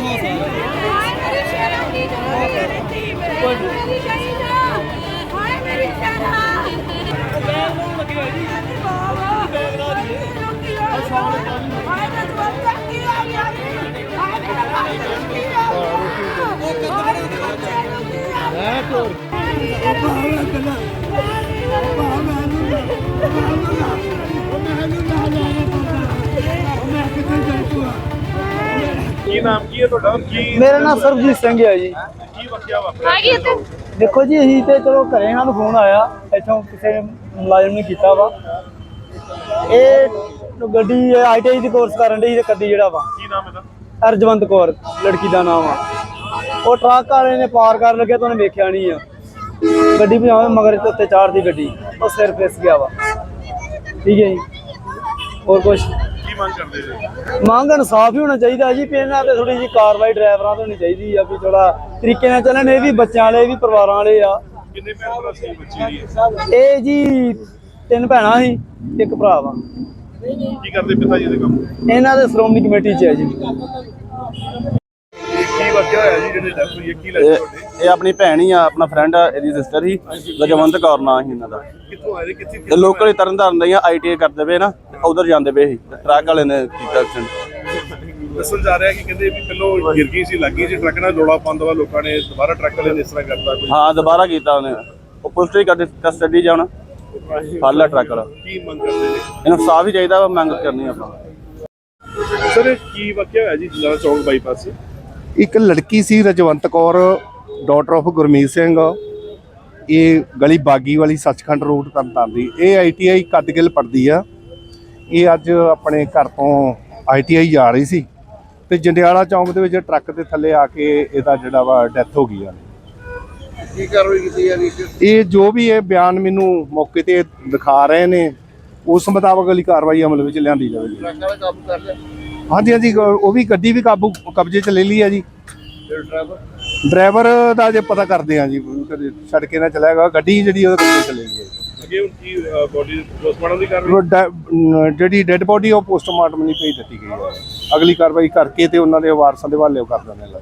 ਮੇਰੀ ਸ਼ੇਰਾਂ ਦੀ ਇੱਕ ਮਿੰਟ ਕੀ ਆ ਗਿਆ ਮੈਂ ਕੋਰ ਕੀ ਨਾਮ ਕੀ ਹੈ ਤੁਹਾਡਾ? ਕੀ ਮੇਰਾ ਨਾਮ ਸਰਬਜੀਤ ਸਿੰਘ ਹੈ ਜੀ। ਕੀ ਵਕਿਆ ਵਾਪਰਿਆ? ਆਗੀ ਤੇ ਦੇਖੋ ਜੀ ਅਸੀਂ ਤੇ ਚਲੋ ਘਰੇ ਇਹਨਾਂ ਨੂੰ ਫੋਨ ਆਇਆ ਇੱਥੋਂ ਕਿਸੇ ਮੁਲਾਜ਼ਮ ਨੇ ਕੀਤਾ ਵਾ। ਇਹ ਗੱਡੀ ਆਈਟੀਆਈ ਦੀ ਕੋਰਸ ਕਰਨ ਦੀ ਤੇ ਕੱਦੀ ਜਿਹੜਾ ਵਾ। ਕੀ ਨਾਮ ਇਹਦਾ? ਅਰਜਵੰਤ ਕੌਰ ਲੜਕੀ ਦਾ ਨਾਮ ਆ। ਉਹ ਟਰੱਕ ਵਾਲੇ ਨੇ ਪਾਰ ਕਰਨ ਲੱਗਿਆ ਤਾਂ ਉਹਨੇ ਵੇਖਿਆ ਨਹੀਂ ਆ। ਗੱਡੀ ਭਜਾਵੇਂ ਮਗਰ ਤੇ ਉੱਤੇ ਚਾੜਦੀ ਗੱਡੀ ਉਹ ਸਿਰ ਫਿਸ ਗਿਆ ਵਾ। ਠੀਕ ਹੈ ਜੀ। ਹੋਰ ਕੁਛ? ਕੀ ਮੰਗ ਕਰਦੇ ਜੀ? ਮੰਗ ਇਨਸਾਫ ਹੀ ਹੋਣਾ ਚਾਹੀਦਾ ਜੀ ਵੀ ਇਹਨਾਂ ਤੇ ਥੋੜੀ ਜੀ ਕਾਰਵਾਈ ਡਰਾਈਵਰਾਂ ਤੋਂ ਹੋਣੀ ਚਾਹੀਦੀ ਆ ਵੀ ਥੋੜਾ ਤਰੀਕੇ ਨਾਲ ਚੱਲਣ। ਇਹ ਵੀ ਬੱਚਿਆਂ ਵਾਲੇ ਇਹ ਵੀ ਪਰਿਵਾਰਾਂ ਵਾਲੇ ਆ। ਕਿੰਨੇ ਭੈਣ ਭਰਾ ਸੀ ਬੱਚੇ ਦੀ ਇਹ ਜੀ ਤਿੰਨ ਭੈਣਾਂ ਸੀ ਇੱਕ ਭਰਾ ਵਾ। ਕੀ ਕਰਦੇ ਪਿਤਾ ਜੀ ਦੇ ਕੰਮ? ਇਹਨਾਂ ਦੇ ਸ਼੍ਰੋਮਣੀ ਕਮੇਟੀ 'ਚ ਹੈ ਜੀ। ਕੀ ਵਕਿਆ ਹੋਇਆ ਜੀ ਜਿਹੜੇ ਡੈਥ ਹੋਈ ਹੈ ਕੀ ਲੱਗਦਾ ਤੁਹਾਡੇ? ਇਹ ਆਪਣੀ ਭੈਣ ਹੀ ਆ ਆਪਣਾ ਫਰੈਂਡ ਆ ਇਹਦੀ ਸਿਸਟਰ ਹੀ। ਰਜਵੰਤ ਕੌਰ ਨਾਂ ਸੀ ਇਹਨਾਂ ਦਾ। ਕਿੱਥੋਂ ਆਏ ਕਿੱਥੇ ਤੇ ਲੋਕਲ ਹੀ ਤਰਨ ਤਾਰਨ ਦੀਆਂ ਆਈਟੀਆਈ ਕਰਦੇ ਪਏ ਨਾ। ਉਧਰ ਜਾਂਦੇ ਪਏ ਸੀ। ਤੇ ਟਰੱਕ ਵਾਲੇ ਨੇ ਕੀਤਾ ਐਕਸੀਡੈਂਟ ਦੱਸਣ ਜਾ ਰਿਹਾ ਕਿ ਕਹਿੰਦੇ ਵੀ ਪਹਿਲੋਂ ਗਿਰ ਗਈ ਸੀ ਲੱਗੀ ਸੀ ਟਰੱਕ ਨਾਲ ਰੋਲਾ ਪਾਉਂਦਾ ਵਾ ਲੋਕਾਂ ਨੇ ਦੁਬਾਰਾ ਟਰੱਕ ਵਾਲੇ ਨੇ ਇਸ ਤਰ੍ਹਾਂ ਕਰਤਾ ਕੋਈ? ਹਾਂ ਦੁਬਾਰਾ ਕੀਤਾ ਉਹਨੇ। ਉਹ ਪੁਲਿਸ ਦੀ ਕਸਟਡੀ ਜਾਣਾ ਫੜ ਲਿਆ ਟਰੱਕ ਵਾਲਾ। ਕੀ ਮੰਗ ਕਰਦੇ ਨੇ? ਇਹਨੂੰ ਸਾਫ਼ ਹੀ ਚਾਹੀਦਾ ਵਾ ਮੰਗ ਕਰਨੀ ਆਪਾਂ। ਸਰ ਕੀ ਵਕਿਆ ਹੋਇਆ ਜੀ ਜਲਾਲਾ ਚੌਕ ਬਾਈਪਾਸ? ਤੇ ਇੱਕ ਲੜਕੀ ਸੀ ਰਜਵੰਤ ਕੌਰ ਡਾਟਰ ਆਫ ਗੁਰਮੀਤ ਸਿੰਘ। ਇਹ ਗਲੀ ਬਾਗੀ ਵਾਲੀ ਸੱਚਖੰਡ ਰੋਡ ਤਰਨਤਾਰਨ ਦੀ। ਇਹ ਆਈਟੀਆਈ ਕੱਦਗਿੱਲ ਪੜਦੀ ਆ। ਇਹ ਅੱਜ ਆਪਣੇ ਘਰ ਤੋਂ ਆਈਟੀਆਈ ਜਾ ਰਹੀ ਸੀ ਤੇ ਜੰਡਿਆਲਾ ਚੌਂਕ ਦੇ ਵਿੱਚ ਟਰੱਕ ਦੇ ਥੱਲੇ ਆ ਕੇ ਇਹਦਾ ਜਿਹੜਾ ਵਾ ਡੈਥ ਹੋ ਗਈ ਆ। ਕੀ ਕਾਰਵਾਈ ਕੀਤੀ ਜਾ ਰਹੀ ਇਹ ਜੋ ਵੀ ਇਹ ਬਿਆਨ ਮੈਨੂੰ ਮੌਕੇ ਤੇ ਦਿਖਾ ਰਹੇ ਨੇ ਉਸ ਮੁਤਾਬਕ ਅਗਲੀ ਕਾਰਵਾਈ ਅਮਲ ਵਿੱਚ ਲਿਆਂਦੀ ਜਾਵੇਗੀ। ਟਰੱਕ ਵਾਲਾ ਕਾਬੂ ਕਰ ਲਿਆ? ਹਾਂਜੀ ਹਾਂਜੀ ਉਹ ਵੀ ਗੱਡੀ ਵੀ ਕਾਬੂ ਕਬਜ਼ੇ 'ਚ ਲੈ ਲਈ ਆ ਜੀ। ਡਰਾਈਵਰ ਡਰਾਈਵਰ ਦਾ ਜੇ ਪਤਾ ਕਰਦੇ ਆ ਜੀ ਕਦੇ ਛੱਡ ਕੇ ਨਾ ਚਲਾ ਗਿਆ ਗੱਡੀ ਜਿਹੜੀ ਉਹਦੇ ਕੋਲ ਚਲੇ ਗਈ ਹੈ। ਅੱਗੇ ਹੁਣ ਕੀ ਬੋਡੀ ਪੋਸਟਮਾਰਟਮ ਦੀ ਕਰ ਰਹੀ ਡੈ- ਜਿਹੜੀ ਡੈੱਡ ਬੋਡੀ ਉਹ ਪੋਸਟਮਾਰਟਮ ਲਈ ਭੇਜ ਦਿੱਤੀ ਗਈ ਹੈ। ਅਗਲੀ ਕਾਰਵਾਈ ਕਰਕੇ ਤੇ ਉਹਨਾਂ ਦੇ ਵਾਰਸਾਂ ਦੇ ਹਵਾਲੇ ਕਰ ਦਿੰਦੇ ਨੇ।